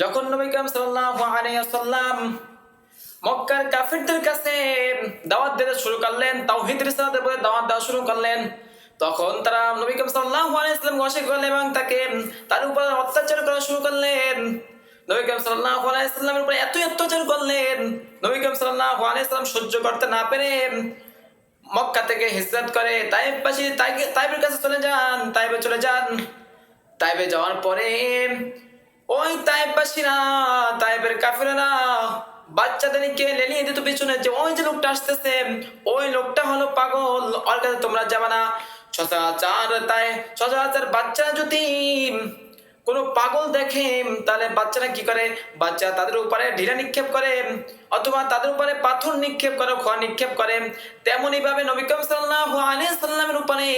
যখন নবী কালাম সাল্লাল্লাহু আলাইহি ওয়াসাল্লাম মক্কার কাফিরদের কাছে দাওয়াত দিতে শুরু করলেন, তাওহীদ রিসালাতের বলে দাওয়াত দেওয়া শুরু করলেন, তখন তারা নবী কালাম সাল্লাল্লাহু আলাইহি ওয়াসাল্লাম অস্বীকার করলেন এবং তাকে তার উপর অত্যাচার করা শুরু করলেন। নবী কালাম সাল্লাল্লাহু আলাইহি ওয়াসাল্লামের উপর এত অত্যাচার করলেন, নবী কালাম সাল্লাল্লাহু আলাইহি ওয়াসাল্লাম সহ্য করতে না পেরে মক্কা থেকে হিজরত করে তাইব পাশে তাইবের কাছে চলে যান, তাইবে চলে যান। তাইবে যাওয়ার পরে ওই তাইববাসীরা তাইবের কাফিরেরা বাচ্চাদেরকে লেলিয়ে দিত পিছনে যে ওই যে লোকটা আসতেছে, ওই লোকটা হলো পাগল, ওর কাছে তোমরা যাবে না। সচরাচর তাই, সচরাচর বাচ্চারা যদি কোনো পাগল দেখে, তাহলে বাচ্চারা কি করে? বাচ্চা তাদের উপরে ঢিলা নিক্ষেপ করে, অথবা তাদের উপরে পাথর নিক্ষেপ করে, খোয়া নিক্ষেপ করে। তেমনই ভাবে নবিকম সাল্লাল্লাহু আলাইহি সাল্লামের উপরে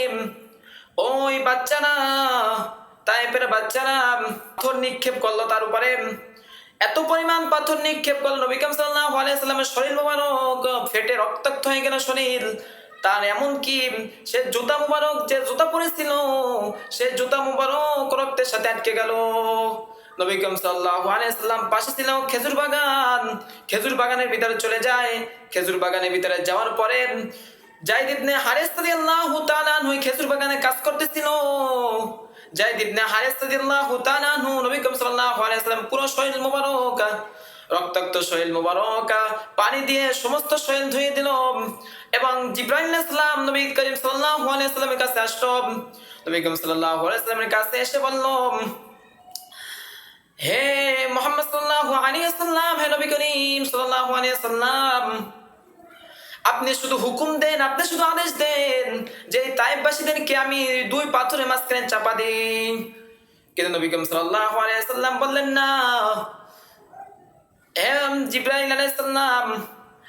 ওই বাচ্চারা তাইপের বাচ্চারা পাথর নিক্ষেপ করল তার উপরে। এত পরিমাণ পাথর নিক্ষেপ করল নবিকাম সাল্লাল্লাহু আলাইহি সাল্লামের শরীর মোবারক, ফেটে রক্তাক্ত হয়ে গেল শরীর। তার এমন কি সে জুতা মুবারক, যে জুতা পরেছিল, সে জুতা মুবারক রক্তের সাথে আটকে গেল। নবিকম সাল্লাল্লাহু আলাইহি সাল্লাম পাশে ছিল খেজুর বাগান। খেজুর বাগানের ভিতরে চলে যায়। খেজুর বাগানের ভিতরে যাওয়ার পরে জাইদ ইবনে হারিস রাদিয়াল্লাহু তাআলা খেজুর বাগানে কাজ করতেছিল। জাইদ ইবনে হারিস রাদিয়াল্লাহু তাআলা আনহু, নবী করিম সাল্লাল্লাহু আলাইহি সাল্লাম পুরো শরীর মোবারক রক্তাক্ত শরীর মোবারক পানি দিয়ে সমস্ত শরীর ধুয়ে দিল। এবং জিব্রাইল আলাইহিস নবী করিম সাল্লাল্লাহু আলাইহি সাল্লামের কাছে আসলো। নবী করিম সাল্লাল্লাহু আলাইহি সাল্লামের কাছে এসে বলল, হে মোহাম্মদ সাল্লাল্লাহু আলাইহি সাল্লাম হে নবী করিম সাল্লাল্লাহু আলাইহি সাল্লাম আপনি শুধু হুকুম দেন, আপনি শুধু আদেশ দেন যে তাইবাসীদেরকে আমি দুই পাথরের মাঝখানে চাপা দিই। কিন্তু নবী করিম সাল্লাল্লাহু আলাইহি সাল্লাম বললেন, না। এম জিব্রাইল আলাইহিস সালাম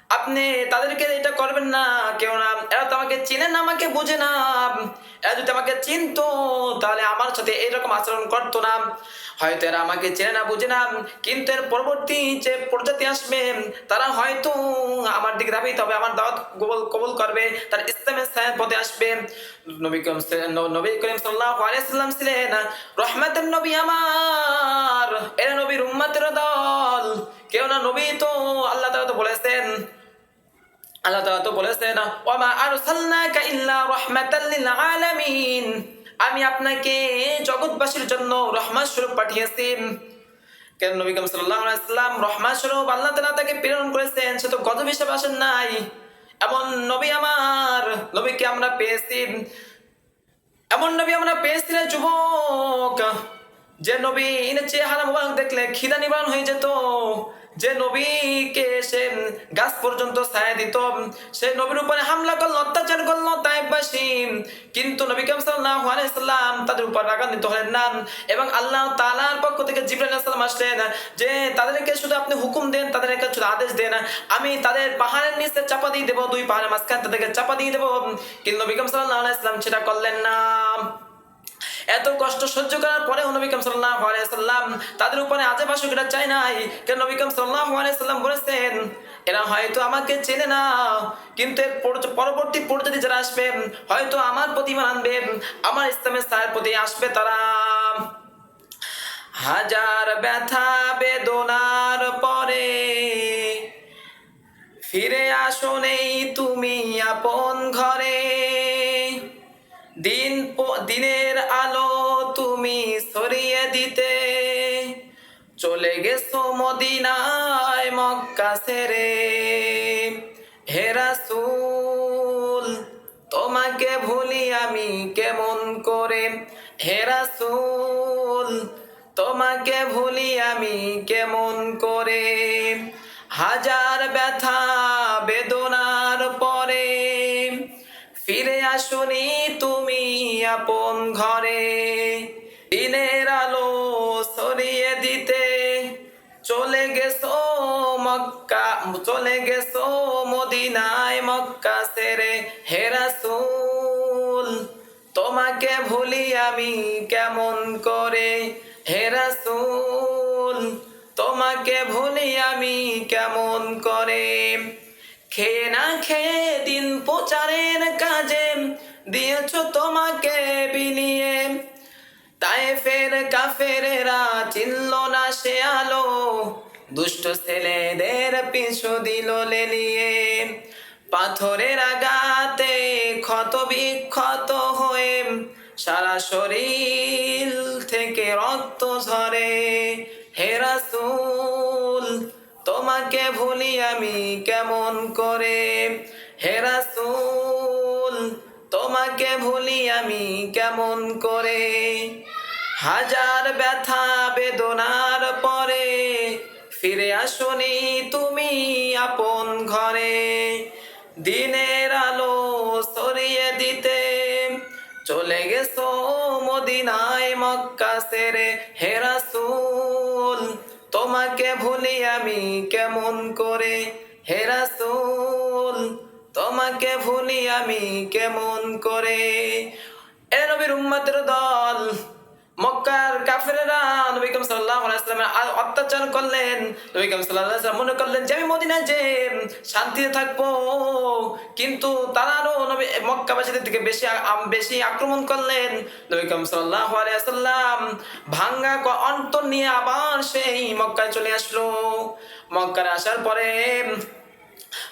আপনি তাদেরকে এটা করবেন না, কেউ না। এরা তো আমাকে চিনে না, আমাকে বুঝে না। এরা যদি আমাকে চিনতো, তাহলে আমার সাথে এরকম আচরণ করতো না। হয়তো এরা আমাকে চেনে না, বুঝে না। কিন্তু এর পরবর্তী যে প্রজাতি আসবে, তারা হয়তো আমার দিকে যাবেই তবে আমার দাওয়াত কবুল, কবল করবে। তার ইসলামের সাহেব পথে আসবে। নবী করিম নবী সাল্লাল্লাহু আলাইহি ছিলেন, রহমাতের নবী আমার। এরা নবীর উম্মতের দল। কেউ না নবী তো আল্লাহ তাআলা তো বলেছেন আল্লাহ তো বলেছেন ইল্লা আলামিন। আমি আপনাকে জগৎবাসীর জন্য স্বরূপ পাঠিয়েছি। কেন নবী রহমত স্বরূপ আল্লাহ তাকে প্রেরণ করেছেন? সে তো গজব হিসেবে আসেন নাই। এমন নবী আমার, নবীকে আমরা পেয়েছি। এমন নবী আমরা পেয়েছি রে যুবক, যে নবী চেহারা মোবারক দেখলে খিদা নিবারণ হয়ে যেত। যে নবীকে সে গাছ পর্যন্ত ছায়া দিত, সে নবীর উপরে হামলা করল, অত্যাচার করল তাইবাসী কিন্তু নবী কাম সাল্লাল্লাহু আলাইহি সাল্লাম তাদের উপর রাগান্বিত হলেন না এবং আল্লাহ তাআলার পক্ষ থেকে জিবরাইল আলাইহিস আসলেন যে, তাদেরকে শুধু আপনি হুকুম দেন, তাদেরকে শুধু আদেশ দেন, আমি তাদের পাহাড়ের নিচে চাপা দিয়ে দেবো, দুই পাহাড়ের মাঝখানে তাদেরকে চাপা দিয়ে দেবো। কিন্তু নবী কাম সাল্লাল্লাহু আলাইহি সাল্লাম সেটা করলেন না। এত কষ্ট সহ্য করার পরে নবী কাম সাল্লাল্লাহু আলাইহি সাল্লাম তাদের উপরে আজব আসুক এটা চাই নাই। কেন নবী কাম সাল্লাল্লাহু আলাইহি সাল্লাম বলেছেন, এরা হয়তো আমাকে চেনে না, কিন্তু পরবর্তী পর্যায়ে যারা আসবে, হয়তো আমার প্রতি মানবে আমার ইসলামের সাহের প্রতি আসবে তারা। হাজার ব্যথা বেদনার পরে ফিরে আসো নেই তুমি আপন ঘরে। দিন দিনের আলো তুমি সরিয়ে দিতে। চলে গেছো মদিনায় মক্কা সেরে হে রাসূল, তোমাকে ভুলি আমি কেমন করে? হে রাসূল, তোমাকে ভুলি আমি কেমন করে? হাজার ব্যথা আসুনি তুমি আপন ঘরে। দিনের আলো সরিয়ে দিতে। চলে গেছো মক্কা, চলে গেছো মদিনায় মক্কা সেরে হে রাসূল, তোমাকে ভুলি আমি কেমন করে? হে রাসূল, তোমাকে ভুলি আমি কেমন করে? খেয়ে না খেয়ে দিন প্রচারের কাজে, দিয়েছ তোমাকে বিলিয়ে তাই ফের কাফেরেরা চিনল না সে আলো, দুষ্ট ছেলেদের পিছু দিল লেলিয়ে। পাথরের আঘাতে ক্ষত বিক্ষত হয়ে সারা শরীর থেকে রক্ত ঝরে। হে রাসূল তোমাকে ভুলি আমি কেমন করে? হে রাসূল, তোমাকে ভুলি আমি কেমন করে? হাজার ব্যথা বেদনার পরে ফিরে আসনি তুমি আপন ঘরে। দিনের আলো সরিয়ে দিতে চলে গেছো মদিনায় মক্কা সেরে হে রাসূল তোমাকে ভুলি আমি কেমন করে? হেরাসুল তোমাকে ভুলি আমি কেমন করে? এ নবীর উম্মতের দল মক্কার কাফেরেরা নবী করিম সাল্লাল্লাহু অত্যাচার করলেন। নবী করিম সাল্লাল্লাহু মনে করলেন যে, আমি মদিনায় যে, শান্তিতে থাকব। কিন্তু তারা আরও নবী, মক্কাবাসীদের দিকে বেশি বেশি আক্রমণ করলেন। নবী করিম সাল্লাল্লাহু ভাঙ্গা অন্তর নিয়ে আবার সেই মক্কায় চলে আসলো। মক্কায় আসার পরে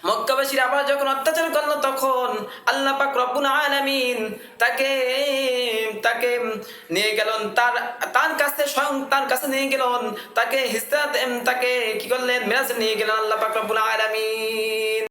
মক্কাবাসীর আবার যখন অত্যাচার করল, তখন আল্লাহ পাক রব্বুল আলামিন তাকে তাকে নিয়ে গেলেন। তার তার কাছে স্বয়ং তার কাছে নিয়ে গেলেন। তাকে হিসরাত তাকে কি করলেন? মেরাজ নিয়ে গেলেন আল্লাহ পাক রব্বুল আলামিন।